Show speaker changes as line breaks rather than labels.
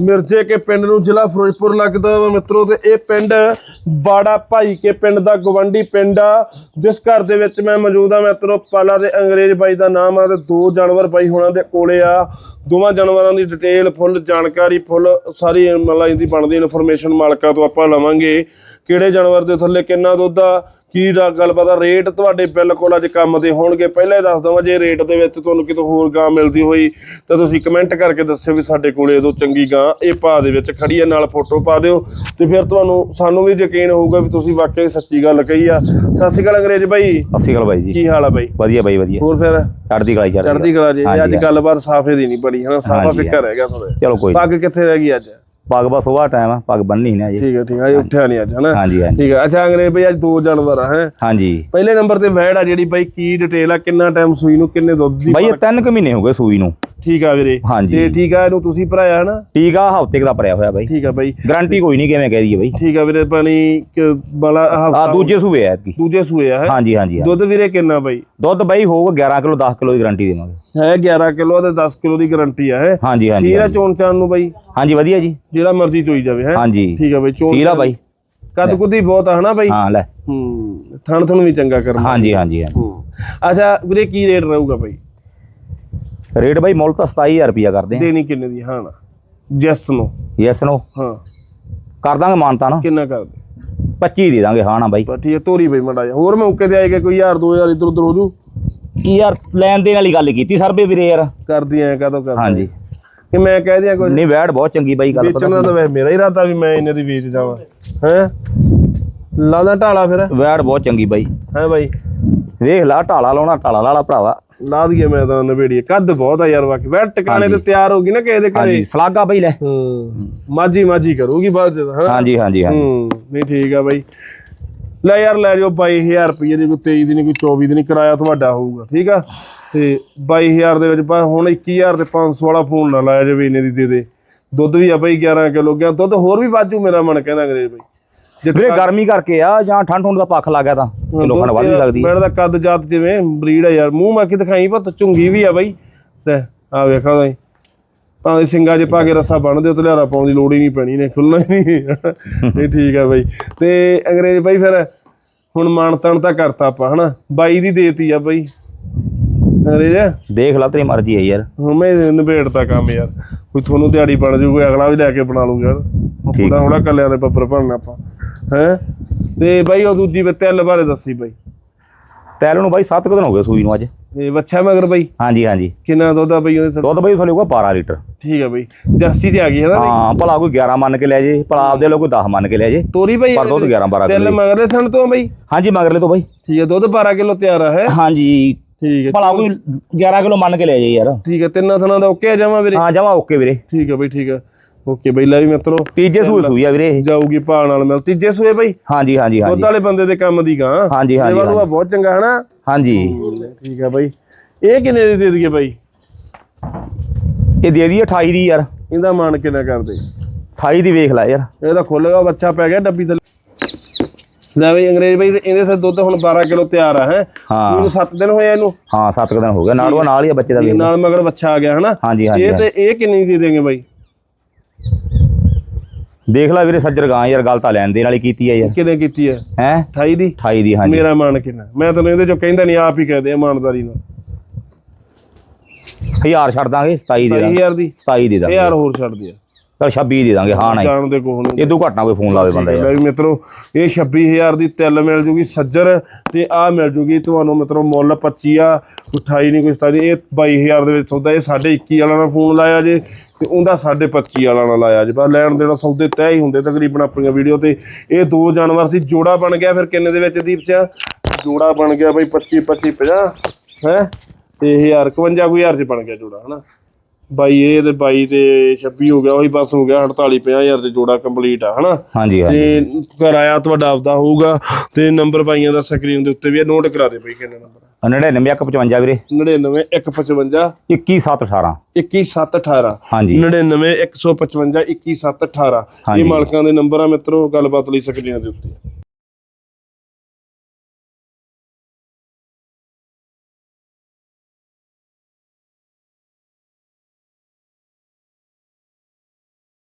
ਮਿਰਜ਼ੇ ਮਿਰਜੇਕੇ ਪਿੰਡ ਨੂੰ ਜ਼ਿਲ੍ਹਾ ਫਿਰੋਜ਼ਪੁਰ ਲੱਗਦਾ ਵਾ ਮਿੱਤਰੋ ਤੇ ਇਹ ਪਿੰਡ ਵਾੜਾ ਭਾਈ ਕੇ ਪਿੰਡ ਦਾ ਗਵੰਡੀ ਪਿੰਡ ਆ, ਜਿਸ ਘਰ ਦੇ ਵਿੱਚ ਮੈਂ ਮੌਜੂਦ ਆ ਮਿੱਤਰੋ, ਪਾਲਾ ਦੇ ਅੰਗਰੇਜ਼ ਬਾਈ ਦਾ ਨਾਮ ਆ ਤੇ ਦੋ ਜਾਨਵਰ ਬਾਈ ਹੋਣਾ ਦੇ ਕੋਲੇ ਆ। ਦੋਵਾਂ ਜਾਨਵਰਾਂ ਦੀ ਡਿਟੇਲ ਫੁੱਲ, ਜਾਣਕਾਰੀ, ਫੁੱਲ, ਸਾਰੀ ਮਤਲਬ ਇਹਦੀ ਬਣਦੀ ਇਨਫੋਰਮੇਸ਼ਨ ਮਾਲਕਾਂ ਤੋਂ ਆਪਾਂ ਲਵਾਂਗੇ। ਕਿਹੜੇ ਜਾਨਵਰ ਦੇ ਥੱਲੇ ਕਿੰਨਾ ਦੁੱਧ ਆ ਕੀ ਦਾ ਗੱਲਬਾਤ ਆ ਰੇਟ ਤੁਹਾਡੇ ਬਿਲਕੁਲ ਅੱਜ ਕੰਮ ਦੇ ਹੋਣਗੇ। ਪਹਿਲਾਂ ਹੀ ਦੱਸ ਦਵਾਂ ਜੇ ਰੇਟ ਦੇ ਵਿੱਚ ਤੁਹਾਨੂੰ ਕਿਤੋਂ ਹੋਰ ਗਾਂ ਮਿਲਦੀ ਹੋਈ ਤਾਂ ਤੁਸੀਂ ਕਮੈਂਟ ਕਰਕੇ ਦੱਸਿਓ ਵੀ ਸਾਡੇ ਕੋਲੇ ਉਦੋਂ ਚੰਗੀ ਗਾਂ ਇਹ ਭਾਅ ਦੇ ਵਿੱਚ ਖੜੀ ਹੈ ਨਾਲ ਫੋਟੋ ਪਾ ਦਿਓ। ਤੇ ਫਿਰ ਤੁਹਾਨੂੰ ਸਾਨੂੰ ਵੀ ਯਕੀਨ ਹੋਊਗਾ ਵੀ ਤੁਸੀਂ ਵਾਕਈ ਸੱਚੀ ਗੱਲ ਕਹੀ ਆ। ਸਤਿ ਸ਼੍ਰੀ ਅਕਾਲ ਅੰਗਰੇਜ਼ ਬਾਈ।
ਅਸੀਂ ਗੱਲ ਬਾਈ ਜੀ।
ਕੀ ਹਾਲ ਆ ਬਾਈ?
ਵਧੀਆ ਬਾਈ ਵਧੀਆ।
ਹੋਰ ਫਿਰ?
ਚੜਦੀ ਕਲਾਈ ਚੜਦੀ
ਕਲਾ। ਜੀ ਅੱਜ ਗੱਲਬਾਤ ਸਾਫੇ ਦੀ ਨਹੀਂ ਬਣੀ ਹਨਾ? ਸਾਫਾ
ਹਾਂਜੀ,
ਫਿੱਕਾ ਰਹਿ ਗਿਆ ਥੋੜਾ
ਚਲੋ ਕੋਈ।
ਪੱਗ ਕਿੱਥੇ ਰਹਿ ਗਈ ਅੱਜ?
ਪੱਗ ਬਸ ਸੁਬਾਹ ਟਾਈਮ ਆ ਪੱਗ ਬੰਨਣੀ ਨਾ ਜੀ
ਠੀਕ ਹੈ ਠੀਕ ਹੈ ਅਜੇ ਉੱਠਿਆ ਨਹੀਂ ਅੱਜ ਹਨਾ?
ਹਾਂਜੀ ਹਾਂਜੀ।
ਠੀਕ ਹੈ ਅੱਛਾ ਅੰਗਰੇਜ਼ ਬਈ ਅੱਜ ਦੋ ਜਾਨਵਰ ਆ ਹੈ?
ਹਾਂਜੀ।
ਪਹਿਲੇ ਨੰਬਰ ਤੇ ਵੈੜ ਆ ਜਿਹੜੀ ਬਾਈ ਕੀ ਡਿਟੇਲ ਆ ਕਿੰਨਾ ਟਾਈਮ ਸੂਈ ਨੂੰ ਕਿੰਨੇ ਦੁੱਧ ਦੀ
ਬਾਈ ਇਹ ਤਿੰਨ ਕੁ ਮਹੀਨੇ ਹੋ ਗਏ ਸੂਈ ਨੂੰ।
ਠੀਕ ਆ ਵੀਰੇ।
ਹਾਂਜੀ।
ਤੇ ਠੀਕ ਆ ਇਹਨੂੰ ਤੁਸੀਂ ਭਰਾਇਆ ਹਨਾ?
ਟੀਕਾ ਹਫ਼ਤੇ ਦਾ ਭਰਿਆ ਹੋਇਆ ਬਾਈ।
ਠੀਕ ਆ ਬਾਈ।
ਗਾਰੰਟੀ ਕੋਈ ਨਹੀਂ ਕਿਵੇਂ ਕਹਿ ਦਈਏ ਬਾਈ।
ਠੀਕ ਆ ਵੀਰੇ ਪਾਣੀ ਕਿ
ਆ
ਹਫਤਾ
ਦੂਜੇ ਸੂਏ ਆ ਐਤਕੀ।
ਦੂਜੇ ਸੂਏ ਆ ਹੈ?
ਹਾਂਜੀ ਹਾਂਜੀ।
ਦੁੱਧ ਵੀਰੇ ਕਿੰਨਾ ਬਾਈ?
ਦੁੱਧ ਬਾਈ ਹੋਊਗਾ 11 ਕਿਲੋ 10 ਕਿਲੋ ਦੀ ਗਾਰੰਟੀ ਦੇਵਾਂਗੇ।
ਹੈ 11 ਕਿਲੋ ਤੇ 10 ਕਿਲੋ ਦੀ ਗਾਰੰਟੀ ਆ ਹੈ?
ਹਾਂਜੀ ਹਾਂਜੀ
ਸੀਰਾ ਚੋਣ ਚਾਣ ਨੂੰ ਬਾਈ?
ਹਾਂਜੀ ਵਧੀਆ ਜੀ।
ਜਿਹੜਾ ਮਰਜ਼ੀ ਚੋਈ ਜਾਵੇ ਹੈ?
ਹਾਂਜੀ।
ਠੀਕ ਆ ਬਾਈ ਚੋਣ
ਸੀਰਾ ਬਾਈ।
ਕੱਦ ਕੁੱਦੀ ਬਹੁਤ ਆ ਹਨਾ ਬਾਈ?
ਹਾਂ ਲੈ।
ਹੂੰ ਥਣ ਥਣ ਵੀ ਚੰਗਾ ਕਰਨਾ।
ਹਾਂਜੀ ਹਾਂਜੀ ਹਾਂਜੀ।
ਹੂੰ। ਅੱਛਾ ਵੀਰੇ ਕੀ ਰੇਟ ਰਹੂਗਾ ਬਾਈ?
ਰੇਟ ਬਾਈ ਮੁੱਲ ਤਾਂ 27000 ਰੁਪਿਆ ਕਰਦੇ ਆ।
ਦੇਣੀ ਕਿੰਨੇ ਦੀ? ਹਾਂ ਨਾ। ਜਸਟ ਨੂੰ
ਯੈਸ ਨੋ
ਹਾਂ।
ਕਰ ਦਾਂਗੇ ਮਾਨਤਾ ਨਾ।
ਕਿੰਨਾ ਕਰਦੇ
25 ਦੇ ਦਾਂਗੇ ਹਾਂ ਨਾ ਬਾਈ।
ਪਰ ਠੀਕ ਹੈ ਤੋਰੀ ਬਈ ਮੜਾ ਜਾ ਹੋਰ ਮੌਕੇ ਤੇ ਆਏਗਾ ਕੋਈ ਯਾਰ 2000 ਇਧਰ ਉਧਰ ਹੋ ਜੂ?
ਯਾਰ ਲੈਣ ਦੇਣ ਵਾਲੀ ਗੱਲ ਕੀਤੀ ਸਰਬੇ ਵੀਰੇ ਯਾਰ।
ਕਰਦੀ ਐ ਕਦੋਂ ਕਰਦੀ
ਹਾਂਜੀ।
ਕਿ ਮੈਂ ਕਹਿ ਦਿਆਂ ਕੋਈ
ਨਹੀਂ ਵੈੜ ਬਹੁਤ ਚੰਗੀ ਬਾਈ ਗੱਲ
ਵੇਚਣ ਦਾ ਤਾਂ ਵੈਸੇ ਮੇਰਾ ਹੀ ਇਰਾਦਾ ਵੀ ਮੈਂ ਇਹਨੇ ਦੀ ਵੇਚ ਜਾਵਾਂ। ਹੈ? ਲਾਦਾ ਢਾਲਾ ਫਿਰ।
ਵੈੜ ਬਹੁਤ ਚੰਗੀ ਬਾਈ।
ਹੈ ਬਾਈ?
ਵੇਖ ਲਾ ਢਾਲਾ ਲਾਉਣਾ ਢਾਲਾ ਲਾਲਾ ਭਰਾਵਾ।
ਲਾ ਦਈਏ ਮੈਂ ਤਾਂ ਨਵੇੜੀਏ। ਕੱਦ ਬਹੁਤ ਆ ਯਾਰ ਬਾਕੀ। ਵੈ ਟਿਕਾਣੇ ਤੇ ਤਿਆਰ ਹੋ ਗਈ ਨਾ ਕਿਸੇ ਦੇ ਘਰੇ।
ਹਾਂਜੀ ਸਲਾਗਾ ਬਾਈ ਲੈ।
ਹੂੰ। ਮਾਜੀ ਮਾਜੀ ਕਰੂਗੀ ਬਾਅਦ ਚ ਹਾਂ
ਹਾਂਜੀ ਹਾਂਜੀ
ਹੂੰ ਨਹੀਂ ਠੀਕ ਆ ਬਾਈ। ਲੈ ਯਾਰ ਲੈ ਜਾਓ 22000 ਰੁਪਏ ਦੀ ਕੋਈ 23 ਦੀ ਨਹੀਂ ਕੋਈ 24 ਦੀ ਨਹੀਂ ਕਿਰਾਇਆ ਤੁਹਾਡਾ ਹੋਊਗਾ ਠੀਕ ਆ? ਤੇ 22000 ਦੇ ਵਿੱਚ ਬਸ ਹੁਣ 21000 ਤੇ 500 ਵਾਲਾ ਫੋਨ ਨਾ ਲਾਇਆ ਜਾਵੇ ਇਹਨੇ ਦੀ ਦੇ ਦੇ। ਦੁੱਧ ਵੀ ਆ ਬਾਈ 11 ਕਿਲੋ ਗਿਆ। ਦੁੱਧ ਹੋਰ ਵੀ ਵਾਜੂ ਮੇਰਾ ਮਨ ਕਹਿੰਦਾ ਅੰਗਰੇਜ਼ ਬਾਈ।
ਵੀਰੇ ਗਰਮੀ ਕਰਕੇ ਆ ਜਾਂ ਠੰਡ ਠੰਡ ਦਾ ਪੱਖ ਲੱਗ ਗਿਆ ਤਾਂ ਲੋਕਾਂ ਨੂੰ ਵੱਧ ਲੱਗਦੀ।
ਮੇਰਾ ਦਾ ਕੱਦ ਜਾਤ ਜਿਵੇਂ ਬਰੀਡ ਆ ਯਾਰ ਮੂੰਹ ਮਾਕੀ ਦਿਖਾਈ ਪੁੱਤ ਚੁੰਗੀ ਵੀ ਆ ਬਾਈ। ਆ ਵੇਖਾ ਤਾਂ ਭਾਵੇਂ ਸਿੰਗਾ ਜੇ ਪਾ ਕੇ ਰੱਸਾ ਬੰਨਦੇ ਉਤੇ ਲਿਆਰਾ ਪਾਉਣ ਦੀ ਲੋੜ ਹੀ ਨਹੀਂ ਪੈਣੀ ਨੇ ਖੁੱਲਣਾ ਹੀ ਨਹੀਂ। ਇਹ ਠੀਕ ਆ ਬਾਈ। ਤੇ ਅੰਗਰੇਜ਼ ਬਾਈ ਫਿਰ ਹੁਣ ਮਾਨ ਤਾਨ ਤਾਂ ਕਰਤਾ ਆਪਾਂ ਹਨਾ? ਬਾਈ ਦੀ ਦੇਤੀ ਆ ਬਾਈ। ਅੰਗਰੇਜ਼?
ਦੇਖ ਲਾ ਤੇਰੀ ਮਰਜ਼ੀ ਹੈ ਯਾਰ।
ਹੁਣ ਮੈਂ ਨਿਬੇੜਤਾ ਕੰਮ ਯਾਰ। ਕੋਈ ਤੁਹਾਨੂੰ ਦਿਹਾੜੀ ਬਣ ਜੂ ਕੋਈ ਅਗਲਾ ਵੀ ਲੈ ਕੇ ਬਣਾ ਲੂ ਯਾਰ। ਥੋੜਾ ਥੋੜਾ ਕੱਲਿਆਂ ਦੇ ਬੱਬਰ ਭਰਨਾ ਆਪਾਂ। ਹੈ? ਤੇ ਬਾਈ ਉਹ ਦੂਜੀ ਵੀ ਤਿਲ ਬਾਰੇ ਦੱਸੀ ਬਾਈ।
ਤੈਲ ਨੂੰ ਬਾਈ 7 ਦਿਨ ਹੋ ਗਏ ਸੂਈ ਨੂੰ ਅੱਜ।
ਇਹ ਬੱਚਾ ਮਗਰ ਬਾਈ?
ਹਾਂਜੀ ਹਾਂਜੀ।
ਕਿੰਨਾ ਦੁੱਧ ਆ ਬਈ ਉਹਦੇ ਥੱਲੇ?
ਦੁੱਧ ਬਾਈ ਥੋਲੇ ਹੋਊਗਾ 12 ਲੀਟਰ।
ਠੀਕ ਆ ਬਈ। ਜਰਸੀ ਤੇ ਆ ਗਈ ਹੈ ਨਾ ਬਈ?
ਹਾਂ ਭਲਾ ਕੋਈ 11 ਮੰਨ ਕੇ ਲੈ ਜੇ ਭਲਾ ਆਪਦੇ ਲੋ ਕੋਈ 10 ਮੰਨ ਕੇ ਲੈ ਜੇ।
ਤੋਰੀ ਬਈ
ਪਰ ਦੁੱਧ 11 12
ਤਿਲ
ਕਿਲੋ
ਮਗਰਲੇ ਥਣ ਤੋਂ ਆ ਬਈ?
ਹਾਂਜੀ ਮਗਰਲੇ ਤੋਂ ਬਾਈ।
ਠੀਕ ਆ ਦੁੱਧ 12 ਕਿਲੋ ਤਿਆਰ ਆ ਹੈ?
ਹਾਂਜੀ।
ਠੀਕ ਹੈ
ਭਲਾ ਕੋਈ 11 ਕਿਲੋ ਮੰਨ ਕੇ ਲੈ ਜੇ ਯਾਰ।
ਠੀਕ ਹੈ ਤਿੰਨਾਂ ਥਣਾਂ ਦਾ ਓਕੇ ਆ ਜਾਵਾਂ ਵੀਰੇ?
ਹਾਂ ਜਮਾ ਓਕੇ ਵੀਰੇ।
ਠੀਕ ਆ ਬਈ ਠੀਕ ਆ। ਓਕੇ ਬਈ ਲੈ ਵੀ ਮਿੱਤਰੋ।
ਤੀਜੇ ਸੂਏ ਸੂਈ ਆ ਵੀਰੇ।
ਜਾਊਗੀ ਭਾਅ ਨਾਲ ਮਿਲ। ਤੀਜੇ ਸੂਏ ਬਈ?
ਹਾਂਜੀ ਹਾਂਜੀ
ਦੁੱਧ
ਹਾਂਜੀ
ਵਾਲੇ ਬੰਦੇ ਦੇ ਕੰਮ ਦੀ ਗਾਂ।
ਹਾਂਜੀ ਹਾਂਜੀ
ਇਹ ਵਾਲੂਆ ਬਹੁਤ ਚੰਗਾ ਹਨਾ?
ਹਾਂਜੀ।
ਠੀਕ ਆ ਬਈ। ਇਹ ਕਿੰਨੇ ਦੀ ਦੇ ਦਈਏ ਬਈ?
ਇਹ ਦੇ ਦਈਏ 28 ਦੀ ਯਾਰ।
ਇਹਦਾ ਮਾਨ ਕਿੰਨਾ ਕਰਦੇ
28 ਦੀ ਵੇਖ ਲੈ ਯਾਰ।
ਇਹਦਾ ਖੁੱਲੇਗਾ ਬੱਚਾ ਪੈ ਗਿਆ ਡੱਬੀ ਥੱਲੇ। ਲੈ ਬਈ ਅੰਗਰੇਜ਼ ਬਈ ਇਹਦੇ ਸੇ ਦੁੱਧ ਹੁਣ 12 ਕਿਲੋ ਤਿਆਰ ਆ ਹੈ?
ਹਾਂ।
ਇਹਨੂੰ 7 ਦਿਨ ਹੋਏ ਆ ਇਹਨੂੰ।
ਹਾਂ 7 ਦਿਨ ਹੋ ਗਏ। ਨਾੜੂਆ ਨਾਲ ਹੀ ਆ ਬੱਚੇ ਦਾ ਵੇਖ
ਨਾਲ ਮਗਰ ਬੱਚਾ ਆ ਗਿਆ ਹਨਾ? ਇਹ ਤੇ ਇਹ ਕਿੰਨੀ ਦੇ ਦੇਂਗੇ ਬਾਈ?
ਦੇਖ ਲੈ ਵੀਰੇ ਸੱਜਰ ਗਾਂ ਯਾਰ ਗੱਲ ਤਾਂ ਲੈਣ ਦੇਣ ਵਾਲੀ ਕੀਤੀ ਆ ਯਾਰ।
ਕਿੰਨੇ ਕੀਤੀ ਹੈ
ਹੈ?
28 ਦੀ?
28 ਦੀ ਹਾਂਜੀ।
ਮੇਰਾ ਮਾਨ ਕਿੰਨਾ? ਮੈਂ ਤੈਨੂੰ ਇਹਦੇ ਚੋਂ ਕਹਿੰਦਾ ਨਹੀਂ ਆਪ ਹੀ ਕਹਦੇ ਇਮਾਨਦਾਰੀ ਨਾਲ।
ਹਜ਼ਾਰ ਛੱਡ ਦਾਂਗੇ 27 ਦੇ ਦਾਂਗੇ।
20000 ਦੀ?
27 ਦੇ ਦਾਂਗੇ।
ਯਾਰ ਹੋਰ ਛੱਡ ਦਿਆ
ਚਲ 26 ਦੇ ਦਾਂਗੇ ਹਾਂ ਨਾ
ਜਾਣ ਦੇ ਕੋਹ ਨੂੰ।
ਇਹ ਤੋਂ ਘੱਟ ਨਾ ਕੋਈ ਫੋਨ ਲਾਵੇ ਬੰਦਾ ਯਾਰ
ਵੀ ਮਿੱਤਰੋ ਇਹ 26000 ਦੀ ਤਿਲ ਮਿਲ ਜੂਗੀ ਸੱਜਰ ਤੇ ਆ ਮਿਲ ਜੂਗੀ ਤੁਹਾਨੂੰ ਮਿੱਤਰੋ ਮੁੱਲ 25 ਆ 28 ਨਹੀਂ ਕੋਈ 27 ਇਹ 22000 ਦੇ ਵਿੱਚ ਸੌਦਾ ਇਹ 21 ਵਾਲਾ ਨਾਲ ਫੋਨ ਲਾਇਆ ਜੇ ਤੇ ਉਹਦਾ 25 ਵਾਲਾ ਨਾਲ ਲਾਇਆ ਜੇ। ਬਸ ਲੈਣ ਦੇਣਾ ਸੌਦੇ ਤੈਅ ਹੀ ਹੁੰਦੇ ਤਕਰੀਬਨ ਆਪਣੀਆਂ ਵੀਡੀਓ ਤੇ। ਇਹ ਦੋ ਜਾਨਵਰ ਸੀ ਜੋੜਾ ਬਣ ਗਿਆ ਫਿਰ ਕਿੰਨੇ ਦੇ ਵਿੱਚ ਦੀਪ ਚ? ਜੋੜਾ ਬਣ ਗਿਆ ਬਈ 25 25 50 ਹੈ? ਤੇ 1000 51000 ਚ ਬਣ ਗਿਆ ਜੋੜਾ ਹਨਾ? ਬਾਈ ਇਹ ਤੇ ਬਾਈ ਤੇ 26 ਹੋ ਗਿਆ ਉਹੀ ਬਸ ਹੋ ਗਿਆ 48 50000 ਤੇ ਜੋੜਾ ਕੰਪਲੀਟ ਆ ਹਨਾ?
ਹਾਂਜੀ ਹਾਂਜੀ।
ਤੇ ਕਿਰਾਇਆ ਤੁਹਾਡਾ ਆਪਦਾ ਹੋਊਗਾ ਤੇ ਨੰਬਰ ਬਾਈਆਂ ਦਾ ਸਕਰੀਨ ਦੇ ਉੱਤੇ ਵੀ ਨੋਟ ਕਰਾ ਦੇ ਬਈ ਕਿੰਨਾ ਨੰਬਰ
99155 ਵੀਰੇ।
99 155
21718
21718
ਹਾਂਜੀ।
99 155 21718
ਹਾਂਜੀ।
ਇਹ ਮਾਲਕਾਂ ਦੇ ਨੰਬਰ ਆ ਮਿੱਤਰੋ ਗੱਲਬਾਤ ਲਈ ਸਕਰੀਨ ਦੇ ਉੱਤੇ।